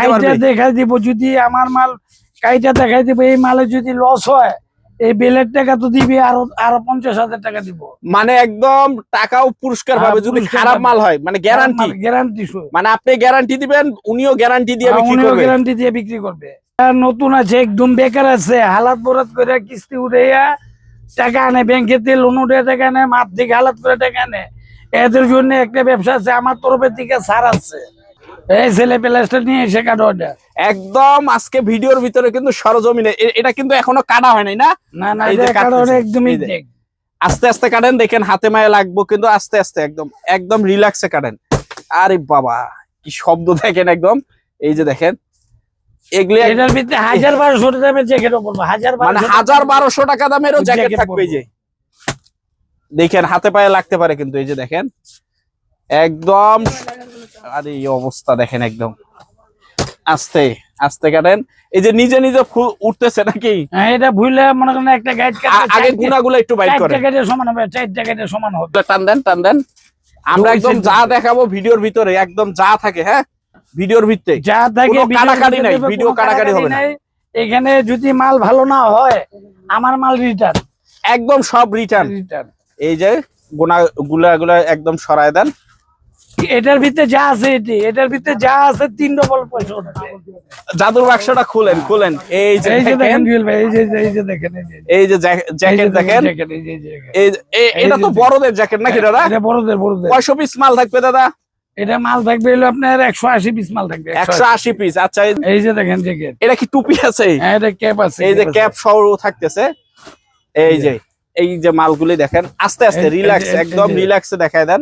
কাইটা দেখাই দিব যদি আমার মাল কাইটা দেখাই দিব এই মালে যদি লস হয় এই বেলের টাকা তো দিবি আরও আরও পঞ্চাশ হাজার টাকা দিব। মানে একদম টাকাও পুরস্কার হ্যাঁ, পাবে যদি খারাপ মাল হয় মানে গ্যারান্টি গ্যারান্টি মানে আপনি গ্যারান্টি দিবেন উনিও গ্যারান্টি দিয়ে উনিও গ্যারান্টি দিয়ে বিক্রি করবে। নতুন আছে একদম বেকার আছে হালাত বরাত করে কিস্তি উঠাইয়া টাকা আনে ব্যাংকেতে লোন উঠে টাকা আনে মাঠ থেকে হালাত করে টাকা আনে। এদের জন্য একটা ব্যবসা আছে আমার তরফের দিকে ছাড় আছে। এই ছেলে প্লাসটা নিয়ে এসে কাটো একদম আজকে ভিডিওর ভিতরে কিন্তু সরজমিনে এটা কিন্তু এখনও কাটা হয় নাই না? না না এটা কাটতেছে, একদমই। আস্তে আস্তে কাটেন দেখেন হাতে মায়ে লাগবো কিন্তু আস্তে আস্তে একদম একদম রিল্যাক্সে কাটেন। আরে বাবা কি শব্দ দেখেন একদম। এই যে দেখেন এগুলি এটার ভিতরে হাজার বারোশো দামের জ্যাকেট বলব হাজার মানে হাজার বারোশো টাকা দামেরও জ্যাকেট থাকবে যে। দেখেন হাতে পায়ে লাগতে পারে কিন্তু এই যে দেখেন। একদম আরে এই অবস্থা দেখেন একদম। আস্তে আস্তে কাটেন। এই যে নিজে নিজে উঠতেছে নাকি? হ্যাঁ এটা ভুলে মনে করেন একটা গাইড আগে গুনাগুলো একটু বাইট চার করেন। সমান হবে চার জ্যাকেটের সমান হবে। টান দেন টান দেন। আমরা একদম যা দেখাবো ভিডিওর ভিতরে একদম যা থাকে হ্যাঁ? ভিডিওর ভিত্তে। যা থাকে কাটাকাটি নাই, ভিডিও কাটাকাটি হবে না। এখানে যদি মাল ভালো না হয় আমার মাল রিটার্ন একদম সব রিটার্ন রিটার্ন এই যে গোনা গুলা গুলা একদম সরায় দেন। এটার ভিতরে যা আছে এটি এটার ভিতরে যা আছে তিন ডবল পয়সা জাদুর বাক্সটা খুলেন খুলেন। এই যে দেখেন এই যে এই যে দেখেন এই যে জ্যাকেট দেখেন এই এটা তো বড়দের জ্যাকেট নাকি দাদা? এটা বড়দের বড়দের। কয়শো পিস মাল থাকবে দাদা? এটা মাল থাকবে হলো আপনার একশো আশি পিস মাল থাকবে একশো আশি। পিস আচ্ছা এই- যে দেখেন জ্যাকেট। এটা কি টুপি আছে? হ্যাঁ এটা ক্যাপ আছে এই যে। ক্যাপ সহ থাকতেছে। এই যে এই যে মালগুলি দেখেন আস্তে আস্তে রিল্যাক্স একদম রিল্যাক্সে দেখায় দেন।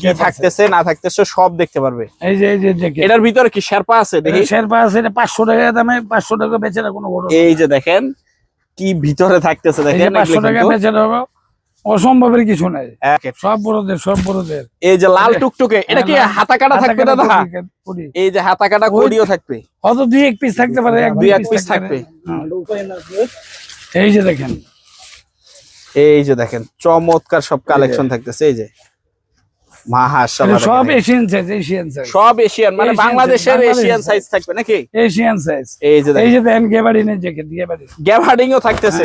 কি থাকতেছে না থাকতেছে সব দেখতে পারবে। এই যে এই যে জ্যাকেট এটার ভিতরে কি শেরপা আছে দেখি? শেরপা আছে এটা পাঁচশো টাকা দামে পাঁচশো টাকা বেচে না কোনো বড় এই যে দেখেন কি ভিতরে থাকতেছে দেখেন পাঁচশো এগুলি টাকা কিন্তু। বেচে দেবো অসম্ভবের কিছু নাই। এক- সব বড়দের সব বড়দের। এই যে লাল টুকটুকে এটা কি হ্যাঁ, হাতা কাটা থাকবে দাদা? কুড়ি। এই যে হাতা কাটা কড়িও থাকবে। অত দুই এক পিস থাকতে পারে এক দুই এক piece থাকবে। হ্যাঁ। এই যে দেখেন এই যে দেখেন চমৎকার সব কালেকশন থাকতেছে এই যে। সব এশিয়ান সাইজ এশিয়ান সাইজ সব এশিয়ান মানে বাংলাদেশের এশিয়ান সাইজ থাকবে নাকি? এশিয়ান সাইজ এই যে এই দেখেন যে দেখেন গেবারিনের জ্যাকেট গেবারিন গ্যাভার্ডিংও থাকতেছে।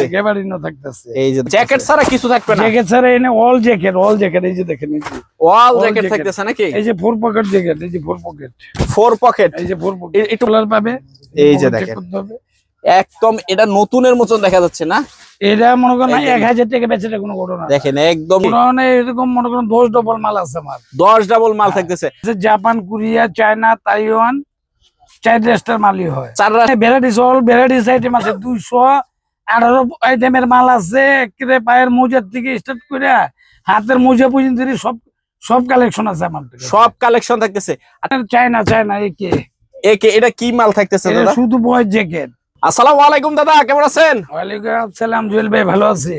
এই যে জ্যাকেট ছাড়া কিছু থাকবে না। জ্যাকেট ছাড়া এনে অল জ্যাকেট অল জ্যাকেট এই যে দেখেন এই যে। ওয়াল জ্যাকেট থাকতেছে নাকি? এই যে ফোর পকেট জ্যাকেট এই যে ফোর পকেট ফোর পকেট এই যে ফোর পকেট একটু পাবে। এই যে দেখেন। একদম এটা নতুনের মতন দেখা যাচ্ছে না? এটা মনে করেন এক হাজার টাকা বেচে কোনো ঘটনা। দেখেন একদম এরকম মনে করেন দশ ডবল মাল আছে আমার। দশ ডাবল মাল থাকতেছে। জাপান কোরিয়া চায়না তাইওয়ান চার দেশটার মালই হয়। চার ভ্যারাইটিস অল ভ্যারাইটিস আইটেম আছে দুইশো আঠারো আইটেমের মাল আছে একেবারে পায়ের মোজার থেকে স্টার্ট করে হাতের মোজা পর্যন্ত সব সব কালেকশন আছে আমার সব কালেকশন থাকতেছে। চায়না চায়না একে একে এটা কি মাল থাকতেছে শুধু বয়ের জ্যাকেট আসসালামু আলাইকুম দাদা কেমন আছেন? ওয়ালাইকুম আসসালাম জুয়েল ভাই ভালো আছে।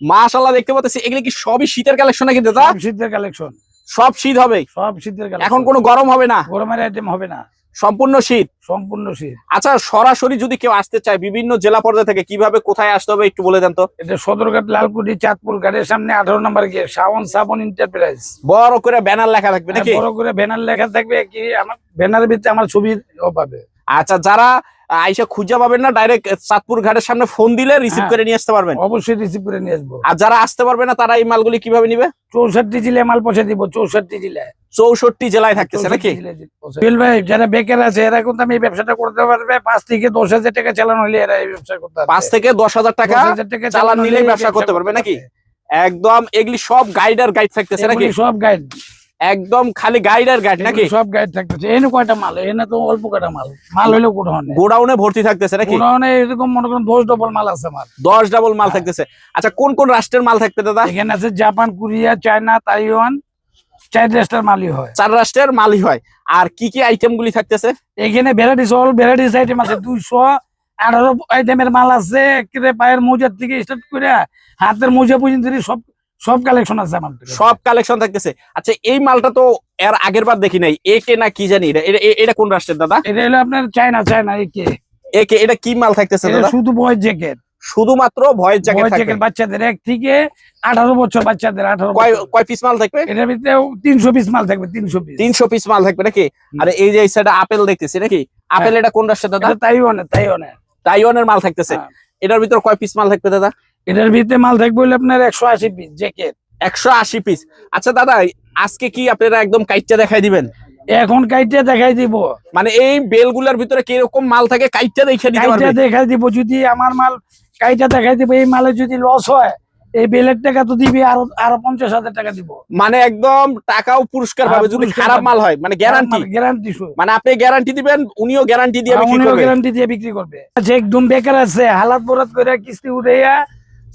মাশাআল্লাহ দেখতে পাচ্ছি এগুলি কি সবই শীতের কালেকশন নাকি দাদা? সব শীতের কালেকশন। সব শীত হবে? সব শীতের কালেকশন। এখন কোনো গরম হবে না? গরমের আইটেম হবে না। সম্পূর্ণ শীত? সম্পূর্ণ শীত। আচ্ছা সরাসরি যদি কেউ আসতে চায় বিভিন্ন জেলা পর্যায়ে থেকে কীভাবে কোথায় আসতে হবে একটু বলে দেন তো। এটা সদরঘাট লালকুটি চাঁদপুর ঘাটের সামনে আঠারো নম্বর গিয়ে শাওন সাবন এন্টারপ্রাইজ বড় করে ব্যানার লেখা থাকবে নাকি? বড় করে ব্যানার লেখা থাকবে কি আমার ব্যানারের ভিতরে আমার ছবি পাবে। আচ্ছা যারা আইসা খুঁজে পাবেন না ডাইরেক্ট চাঁদপুর ঘাটের সামনে ফোন দিলে রিসিভ হ্যাঁ। করে নিয়ে আসতে পারবেন। অবশ্যই রিসিভ করে নিয়ে আসব। আর যারা আসতে পারবে না তারা এই মালগুলি কীভাবে নিবে? চৌষট্টি জেলায় মাল পৌঁছে দিব চৌষট্টি জেলায়। চৌষট্টি জেলায় থাকতেছে নাকি? 64 জেলায় পৌঁছে দিব। জুয়েল ভাই যারা বেকার আছে এরা কিন্তু আমি এই ব্যবসাটা করতে পারবে। পাঁচ থেকে দশ হাজার টাকা চালানো হলে এরা এই ব্যবসা করতে পারবে। পাঁচ থেকে দশ হাজার টাকা 10,000 টাকা চালান নিলেই ব্যবসা করতে পারবে নাকি? একদম এগুলি সব গাইডার গাইড থাকতেছে নাকি? সব গাইড একদম খালি গাইড গাইডার গাইড নাকি? সব গাইড থাকতেছে। এনে কয়টা মাল? এনে তো অল্প কয়টা মাল। মাল হইল কোথাও গোডাউনে ভর্তি থাকতেছে নাকি? পুরানো এরকম মনে করেন দশ ডবল মাল আছে মাল দশ ডাবল মাল থাকতেছে। আচ্ছা কোন কোন রাষ্ট্রের মাল থাকতে দাদা? এখানে আছে জাপান কোরিয়া চায়না তাইওয়ান। চার রাষ্ট্রের মালই হয়। চার রাষ্ট্রের মালই হয়। আর কি কি আইটেম গুলি থাকতেছে? এখানে ভ্যারাইটিস অল ভ্যারাইটিস আইটেম আছে। দুইশো আঠারো আইটেমের মাল আছে। পায়ের মোজার থেকে স্টার্ট করে হাতের মোজা পর্যন্ত সব সব কালেকশন আছে আমার সব কালেকশন থাকতেছে। আচ্ছা এই মালটা তো এর আগের বার দেখি নাই। একে না কি জানি? এটা- এটা- কোন রাষ্ট্রের দাদা? এটা হলো আপনার চায়না চায়না একে একে এটা কি মাল থাকতেছে দাদা? শুধু বয়ের জ্যাকেট শুধুমাত্র ভয়ের জ্যাকেট থাকবে। বাচ্চাদের এক থেকে আঠারো বছর বাচ্চাদের আঠারো কয় কয় পিস মাল থাকবে? এটার ভিতরে তিনশো পিস মাল থাকবে তিনশো পিস তিনশো পিস মাল থাকবে নাকি? আর এই যে এই সাইডে আপেল দেখতেছি নাকি? আপেল এটা কোন রাষ্ট্রের দাদা? এটা তাই অনেক তাই অনেক তাইওয়ানের মাল থাকতেছে। হ্যাঁ। এটার ভিতর কয় পিস মাল থাকবে দাদা? এটার ভিতরে মাল থাকবে হলে আপনার একশো আশি পিস জ্যাকেট একশো আশি পিস আচ্ছা দাদা আজকে কি আপনারা একদম কাইটটা দেখাই দিবেন? এখন কাইটে দেখাই দিব। মানে এই বেলগুলার ভিতরে কীরকম মাল থাকে কাইটটা দেখে দিতে কাইটে পারবে? দেখাই দিব যদি আমার মাল কাইটা দেখাই দিব এই মালে যদি লস হয় এই বেলের টাকা তো দিবি আরও আরও পঞ্চাশ হাজার টাকা দিব। মানে একদম টাকাও পুরস্কার পাবে যদি খারাপ মাল হয় মানে গ্যারান্টি গ্যারান্টি মানে আপনি গ্যারান্টি দিবেন উনিও গ্যারান্টি দিয়ে বিক্রি করবে। গ্যারান্টি দিয়ে বিক্রি করবে। আচ্ছা একদম বেকার আছে হালাত বরাত করে কিস্তি উঠাইয়া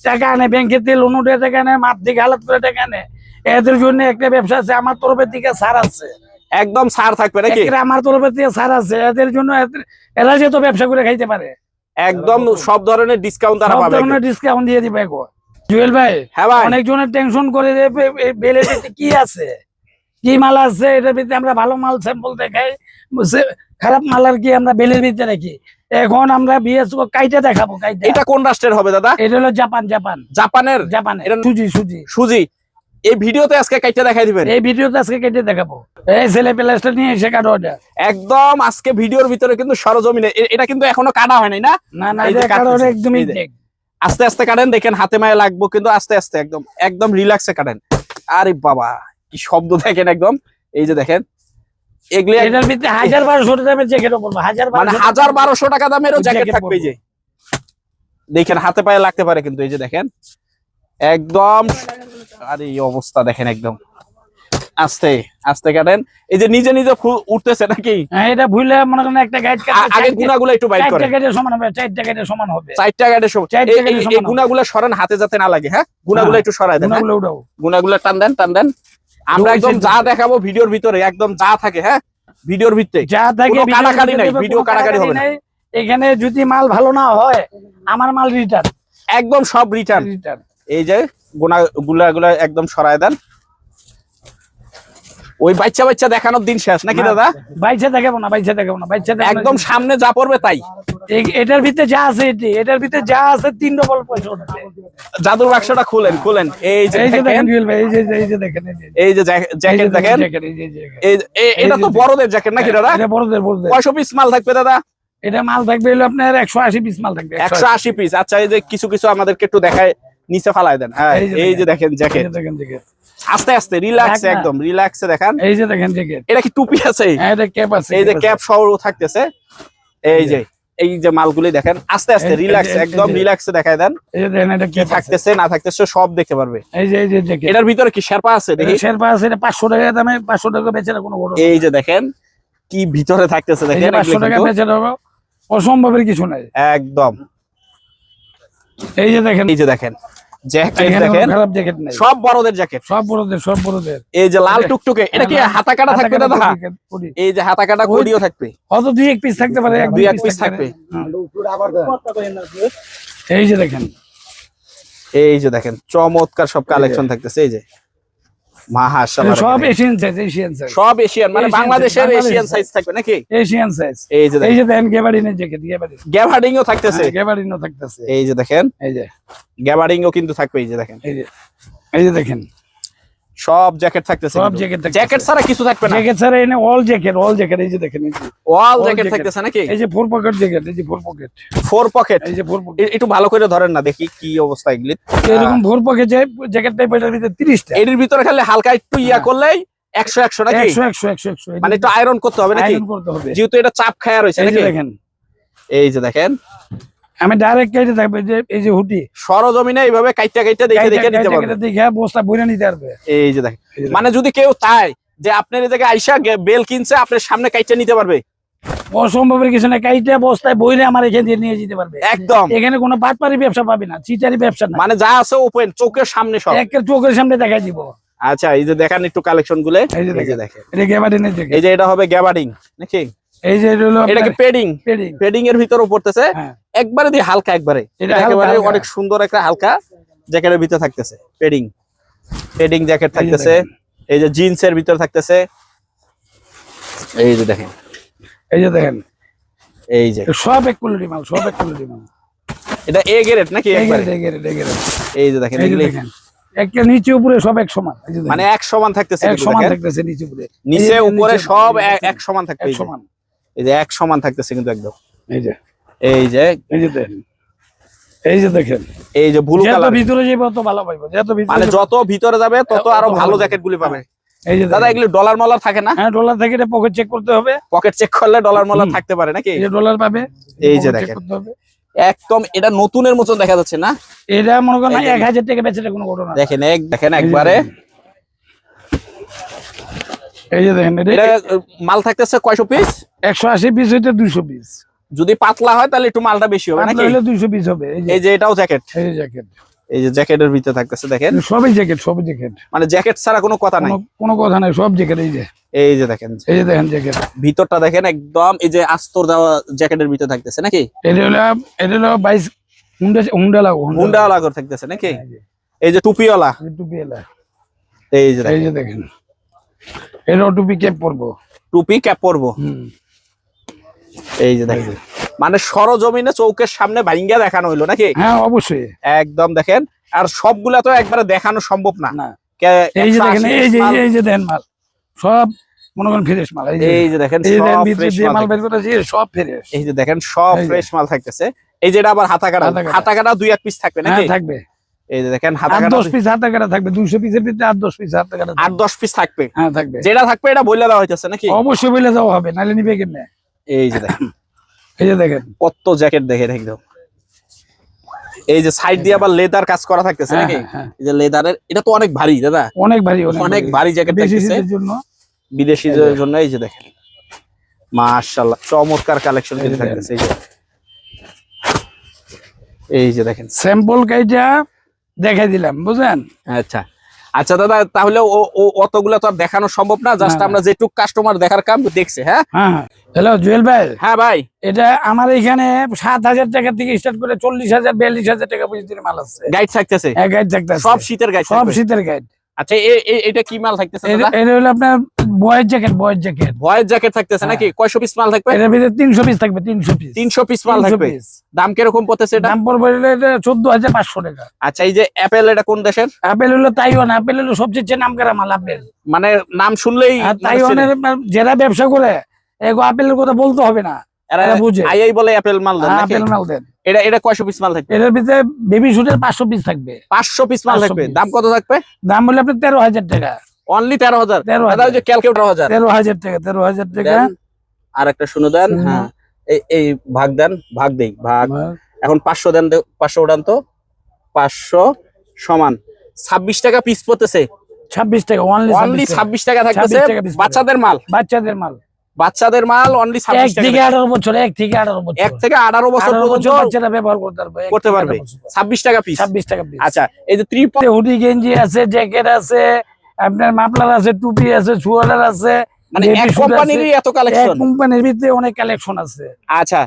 টাকা আনে ব্যাংকে দিয়ে লোন উঠে টাকা আনে মাপ দিকে হালাত করে টাকা আনে এদের জন্য একটা ব্যবসা আছে আমার তরফের দিকে ছাড় আছে। একদম সার থাকবে নাকি? আমার তরফের থেকে ছাড় আছে এদের জন্য এরা যেহেতু ব্যবসা করে খাইতে পারে। একদম সব ধরনের ডিসকাউন্ট তারা সব পাবে। ধরনের ডিসকাউন্ট দিয়ে দিবে এখন জুয়েল ভাই হ্যাঁ ভাই। অনেকজনের টেনশন করে যে বে- বে- কি আছে? কি মাল আছে? এটার ভিতরে আমরা ভালো মাল স্যাম্পল দেখাই। খারাপ মাল আর কি আমরা বেলের ভিতরে রাখি। এখন আমরা বিএস কাইটা দেখাবো কাইটা। এটা কোন রাষ্ট্রের হবে দাদা? এটা হলো জাপান জাপান। জাপানের? জাপান এটা- সুজি সুজি। সুজি। এই ভিডিওতে আজকে কাইটটা দেখাই দিবেন। এই ভিডিওতে আজকে কেটে দেখাবো। এই ছেলে প্লাসটা নিয়ে এসে কাটো ওটা একদম আজকে ভিডিওর ভিতরে কিন্তু সরজমিনে এটা কিন্তু এখনও কাটা হয় নাই না? না না এটা কাটো একদমই। আস্তে আস্তে কাটেন দেখেন হাতে মায়ে লাগবো কিন্তু আস্তে আস্তে একদম একদম রিল্যাক্সে কাটেন। আরে বাবা কি শব্দ দেখেন একদম। এই যে দেখেন। এগুলি এটার ভিতরে হাজার বারোশো দামের জ্যাকেট পড়ব হাজার মানে হাজার বারোশো টাকা দামেরও জ্যাকেট থাকবে যে। দেখেন হাতে পায়ে লাগতে পারে কিন্তু এই যে দেখেন। একদম আরে এই অবস্থা দেখেন একদম। আস্তে আস্তে কাটেন। এই যে নিজে নিজে উঠতেছে নাকি? হ্যাঁ এটা ভুলে মনে করেন একটা গাইড আগে গুনাগুলো একটু বাইট চারটা করেন। গাইডের সমান হবে চারটা গাইডের সমান হবে। চারটা এই- সমান এই হবে। গুনাগুলো সরান হাতে যাতে না লাগে হ্যাঁ? গুনাগুলো হ্যাঁ। একটু সরাই দেন হ্যাঁ? গুণাগুলো উঠাও টান দেন টান দেন। আমরা একদম যা দেখাবো ভিডিওর ভিতরে একদম যা থাকে হ্যাঁ? ভিডিওর ভিতরে। যা থাকে কাটাকাটি নাই, ভিডিও কাটাকাটি হবে না। এখানে যদি মাল ভালো না হয় আমার মাল রিটার্ন একদম সব রিটার্ন রিটার্ন এই যে গুনা গুলা গুলা একদম সরায় দেন। ওই বাচ্চা বাচ্চা দেখানোর দিন শেষ নাকি দাদা? বাইচে দেখাবো না বাইচে দেখাবো না না। একদম সামনে যা পড়বে তাই। এটার ভিতরে যা আছে এটি এটার ভিতরে যা আছে তিন ডবল পয়সা জাদুর বাক্সটা খুলেন খুলেন। এই যে দেখেন এই যে এই যে দেখেন এই যে জ্যাকেট দেখেন এই এটা তো বড়দের জ্যাকেট নাকি দাদা? এটা বড়দের বড়দের। কয়শো পিস মাল থাকবে দাদা? এটা মাল থাকবে হলো আপনার একশো আশি পিস মাল থাকবে একশো আশি। পিস আচ্ছা এই যে কিছু কিছু আমাদেরকে একটু দেখায়। নিচে ফালাই দেন। হ্যাঁ এই যে দেখেন জ্যাকেট দেখেন জ্যাকেট আস্তে আস্তে রিল্যাক্স একদম রিল্যাক্সে দেখান। এই যে দেখেন জ্যাকেট এটা কি টুপি আছে? হ্যাঁ এটা ক্যাপ আছে এই যে। ক্যাপ সহ থাকতেছে। এই যে এই যে মালগুলি দেখেন আস্তে আস্তে রিল্যাক্স একদম রিল্যাক্সে দেখায় দেন। এই যে দেখেন এটা কি থাকতেছে না থাকতেছে সব দেখতে পারবে। এই যে এই যে জ্যাকেট এটার ভিতরে কি শেরপা আছে দেখি শেরপা আছে এটা পাঁচশো টাকা দামে পাঁচশো টাকা বেচে না কোনো এই যে দেখেন কি ভিতরে থাকতেছে দেখেন পাঁচশো এগুলি টাকা কিন্তু বেচে অসম্ভবের কিছু নাই। একদম। এই যে দেখেন। এই যে দেখেন জ্যাকেট দেখেন জ্যাকেট নাই। সব বড়দের জ্যাকেট সব বড়দের সব বড়দের। এই যে লাল টুকটুকে এটা কি হ্যাঁ, হাতা কাটা থাকবে দাদা। এই যে হাতা কাটা থাকবে। হয়তো দুই এক পিস থাকতে পারে এক দুই এক পিস থাকবে। এই যে দেখেন। এই যে দেখেন চমৎকার সব কালেকশন থাকতেছে এই যে। মাশাআল্লাহ সব এশিয়ান সাইজ এশিয়ান সাইজ সব এশিয়ান মানে বাংলাদেশের এশিয়ান সাইজ থাকবে নাকি? এশিয়ান সাইজ এই যে এই যে দেখেন। জ্যাকেট গেবারিন ও থাকতেছে। গেবারিনও থাকতেছে। এই যে দেখেন। এই যে। গ্যাভার্ডিংও কিন্তু থাকবে এই যে দেখেন। এই যে এই যে দেখেন। সব জ্যাকেট থাকতেছে সব থাকতেছে। জ্যাকেট ছাড়া কিছু থাকবে না। জ্যাকেট ছাড়া এনে অল জ্যাকেট অল জ্যাকেট এই যে দেখেন এই যে। Wall jacket. থাকতেছে নাকি? এই যে ফোর পকেট জ্যাকেট এই যে ফোর পকেট ফোর পকেট এই যে ফোর পকেট একটু ভালো করে ধরেন না দেখি কি অবস্থা এগুলি এরকম ফোর পকেট যে জ্যাকেট টাইপ এটার ভিতরে তিরিশটা। এটির ভিতরে খালি হালকা একটু ইয়া হ্যাঁ। করলেই একশো একশো নাকি? একশো একশো একশো একশো। মানে একটু আয়রন করতে হবে নাকি? আয়রন করতে হবে। যেহেতু এটা চাপ খায়া রয়েছে নাকি? দেখেন। এই যে দেখেন। আমি ডাইরেক্ট কেটে থাকবে যে এই যে হুটি। সরজমিনে এইভাবে কাইটা কাইটা দেখে দেখে নিতে পারবে। দেখে বস্তা বইরা নিতে পারবে। এই যে দেখেন। মানে যদি কেউ চায় যে আপনার এই জায়গায় আইসা বেল কিনছে আপনার সামনে কাইটা নিতে পারবে। অসম্ভবের কিছু না কাইটা বস্তায় বইরে আমার এখান দিয়ে নিয়ে যেতে পারবে। একদম। এখানে কোনো বাটপারি ব্যবসা পাবে না চিটারি ব্যবসা না মানে যা আছে ওপেন চোখের সামনে সব। একের চোখের সামনে দেখাই দিব। আচ্ছা এই যে দেখান একটু কালেকশনগুলো। এই যে দেখেন। এই যে এটা হবে গ্যাবার্ডিং নাকি? এই যে হলো এটা কি পেডিং পেডিং এর পড়তেছে হ্যাঁ। একবারে দিয়ে হালকা একবারে। এটা একেবারে অনেক সুন্দর একটা হালকা জ্যাকেটের ভিতরে থাকতেছে পেডিং পেডিং জ্যাকেট থাকতেছে। এই যে জিন্স এর ভিতরে থাকতেছে। এই যে দেখেন। এই যে দেখেন। এই যে। সব এক কোয়ালিটি মাল সব এক কোয়ালিটি মাল। এটা এ গ্রেড নাকি একবারে? এগেরে, এগেরে। এই যে দেখেন এই যে একটা নিচে উপরে সব এক সমান। মানে এক সমান থাকতেছে এক সমান থাকতেছে নিচে উপরে। নিচে উপরে সব এক- সমান এক সমান। এই যে এক সমান থাকতেছে কিন্তু একদম এই যে এই যে এই যে দেখেন এই যে দেখেন এই যে ব্লু যত কালার ভিতরে যাবে তত ভালো পাইবো যত ভিতরে মানে যত ভিতরে যাবে তত আরও ভালো জ্যাকেট গুলি পাবে এই যে দাদা এগুলি ডলার মলার থাকে না হ্যাঁ ডলার থেকে এটা পকেট চেক করতে হবে পকেট চেক করলে ডলার মলার থাকতে পারে নাকি এই যে ডলার পাবে এই যে দেখেন। একদম এটা নতুনের মতন দেখা যাচ্ছে না এটা মনে করেন এক হাজার টাকা বেচে কোনো ঘটনা। দেখেন এক দেখেন একবারে। এই যে দেখেন মাল থাকতেছে কয়শো পিস একশো আশি পিস হইতে দুইশো পিস যদি পাতলা হয় তাহলে একটু মালটা বেশি হবে নাকি দুইশো পিস হবে এই যে এটাও জ্যাকেট এই জ্যাকেট এই যে জ্যাকেটের ভিতরে থাকতেছে দেখেন সবই জ্যাকেট সবই জ্যাকেট মানে জ্যাকেট ছাড়া কোনো কথা নাই কোনো কথা নাই সব জ্যাকেট এই যে এই যে দেখেন এই যে দেখেন জ্যাকেট ভিতরটা দেখেন একদম এই যে আস্তর দেওয়া জ্যাকেটের ভিতরে থাকতেছে নাকি এটা হলো এটা হলো বাইশ হুন্ডা হুন্ডা লাগো হুন্ডা লাগর থাকতেছে নাকি এই যে, টুপিওয়ালা যে এই যে দেখেন এটাও টুপি ক্যাপ পরবো? টুপি ক্যাপ পরবো? এই যে দেখেন। মানে সরজমিনে চৌকের সামনে ভাইঙ্গা দেখানো হইল নাকি? হ্যাঁ অবশ্যই। একদম দেখেন। আর সবগুলা তো একবারে দেখানো সম্ভব না। না। এই যে দেখেন এই যে এই যে দেখেন মাল। সব মনে করেন ফ্রেশ মাল। এই যে দেখেন এই যে দেখেন সব ফ্রেশ মাল মাল থাকতেছে। বের করেছি সব ফ্রেশ এই যে দেখেন সব ফ্রেশ মাল থাকতেছে। এই যে এটা আবার হাতা কাটা হাতা কাটা। দুই এক পিস থাকবে হ্যাঁ নাকি? থাকবে। এই যে দেখেন হাতা কাটা দশ পিস হাতে কাটা থাকবে পিসের ভিতরে পিস হাতে কাটা পিস থাকবে। হ্যাঁ থাকবে। যেটা থাকবে এটা বইলে দেওয়া হইতেছে নাকি? অবশ্যই বলে দেওয়া হবে নাহলে নিবে কেমনে? এই যে দেখেন। এই যে দেখেন। কত জ্যাকেট দেখেন একদম। এই যে সাইড দিয়ে আবার লেদার কাজ করা থাকতেছে হ্যাঁ, নাকি? হ্যাঁ, হ্যাঁ। এই যে লেদারের এটা তো অনেক ভারী দাদা। অনেক ভারী অনেক ভারী। জ্যাকেট থাকতেছে। জন্য। বিদেশিদের জন্য এই যে দেখেন। মাশাআল্লাহ চমৎকার কালেকশন কিন্তু থাকতেছে এই যে। এই যে দেখেন। স্যাম্পল কাইটা দেখাই দিলাম বুঝলেন? আচ্ছা। আচ্ছা দাদা তাহলে অতগুলা তো আর দেখানো সম্ভব না জাস্ট। আমরা যেটুক কাস্টমার দেখার কাম দেখছে হ্যাঁ? হ্যাঁ হ্যাঁ। হ্যালো জুয়েল ভাই। হ্যাঁ ভাই। এটা আমার এখানে সাত হাজার টাকা থেকে স্টার্ট করে চল্লিশ হাজার বিয়াল্লিশ হাজার টাকা পর্যন্ত মাল আছে গাইড থাকতেছে? হ্যাঁ গাইড থাকতেছে। সব শীতের গাইড সব শীতের গাইড আচ্ছা এটা কি মাল থাকতেছে দাদা? এটা হলো আপনার বয়ের জ্যাকেট বয়ের জ্যাকেট জ্যাকেট থাকতেছে হ্যাঁ। নাকি? কয়শো পিস মাল থাকবে? এটার ভিতরে তিনশো পিস থাকবে তিনশো পিস তিনশো পিস মাল থাকবে। দাম কীরকম পড়তেছে এটা? দাম পড়বে হলো এটা চোদ্দ হাজার পাঁচশো টাকা। আচ্ছা এই যে অ্যাপেল এটা কোন দেশের? হলো তাইওয়ান সবচেয়ে মাল আপেল মানে নাম শুনলেই তাইওয়ানের যারা ব্যবসা করে এগো আপেলের কথা বলতে হবে না। এরা এরা বুঝে। আই আই বলে অ্যাপেল মাল দেন হ্যাঁ, মাল দেন। এটা এটা কয়শো পিস মাল থাকবে? এটার ভিতরে বেবি শুটের পাঁচশো পিস থাকবে। পাঁচশো পিস মাল থাকবে। দাম কত থাকবে? দাম হলো আপনার তেরো হাজার টাকা। অনলি তেরো হাজার? 13,000 দাদা যে ক্যালকুলেটর হাজার। তেরো হাজার টাকা তেরো হাজার টাকা। আর একটা শুনে দেন হ্যাঁ। এই এই ভাগ দেন ভাগ দেই ভাগ। এখন পাঁচশো দেন পাঁচশো তো। পাঁচশো সমান। ছাব্বিশ টাকা পিস পড়তেছে। ছাব্বিশ টাকা অনলি ছাব্বিশ টাকা। থাকতেছে 26 টাকা piece পড়বে। বাচ্চাদের মাল। বাচ্চাদের মাল। বাচ্চাদের মাল অনলি এক ছাব্বিশ টাকা থেকে আঠারো বছর এক থেকে আঠারো বছর। এক থেকে আঠারো বছর পর্যন্ত বছর বাচ্চারা ব্যবহার করতে পারবে করতে পারবে। ছাব্বিশ টাকা পিস ছাব্বিশ টাকা পিস আচ্ছা এই যে ত্রিপল হুডি গেঞ্জি আছে জ্যাকেট আছে আপনার মাফলার আছে টুপি আছে আছে মানে এক কোম্পানিরই এত এক কালেকশন কোম্পানির ভিতরে অনেক কালেকশন আছে। আচ্ছা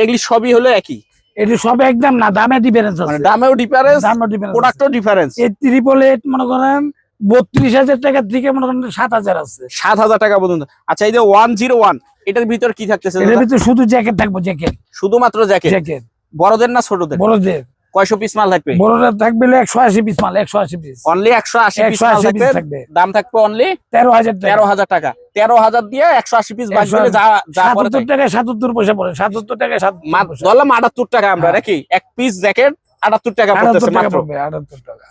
এগুলি সবই হলো একই? এটি সব একদম না দামে ডিফারেন্স মানে আছে। দামেও ডিফারেন্স ডিফারেন্স প্রোডাক্টও ডিফারেন্স এই ট্রিপল এইট মনে করেন বত্রিশ হাজার টাকার দিকে মনে করেন সাত হাজার আছে। সাত হাজার টাকা পর্যন্ত। আচ্ছা এই যে ওয়ান জিরো ওয়ান এটার ভিতর কি থাকতেছে এর দাদা? ভিতরে শুধু জ্যাকেট থাকব জ্যাকেট। শুধুমাত্র জ্যাকেট? জ্যাকেট। বড়দের না ছোটদের? বড়দের। কয়শো পিস মাল থাকবে? বড়রা থাকবে একশো আশি পিস মাল একশো আশি পিস। অনলি একশো আশি পিস থাকবে। দাম থাকবে অনলি তেরো হাজার তেরো হাজার টাকা। তেরো হাজার দিয়ে একশো আশি পিস বাদ 180 যা যা সাতাত্তর টাকায় সাতাত্তর পয়সা পড়ে সাতাত্তর টাকায়। ধরলাম আটাত্তর টাকা আমরা হ্যাঁ। নাকি? এক পিস জ্যাকেট আটাত্তর টাকা পড়তেছে মাত্র। পড়বে আটাত্তর টাকা।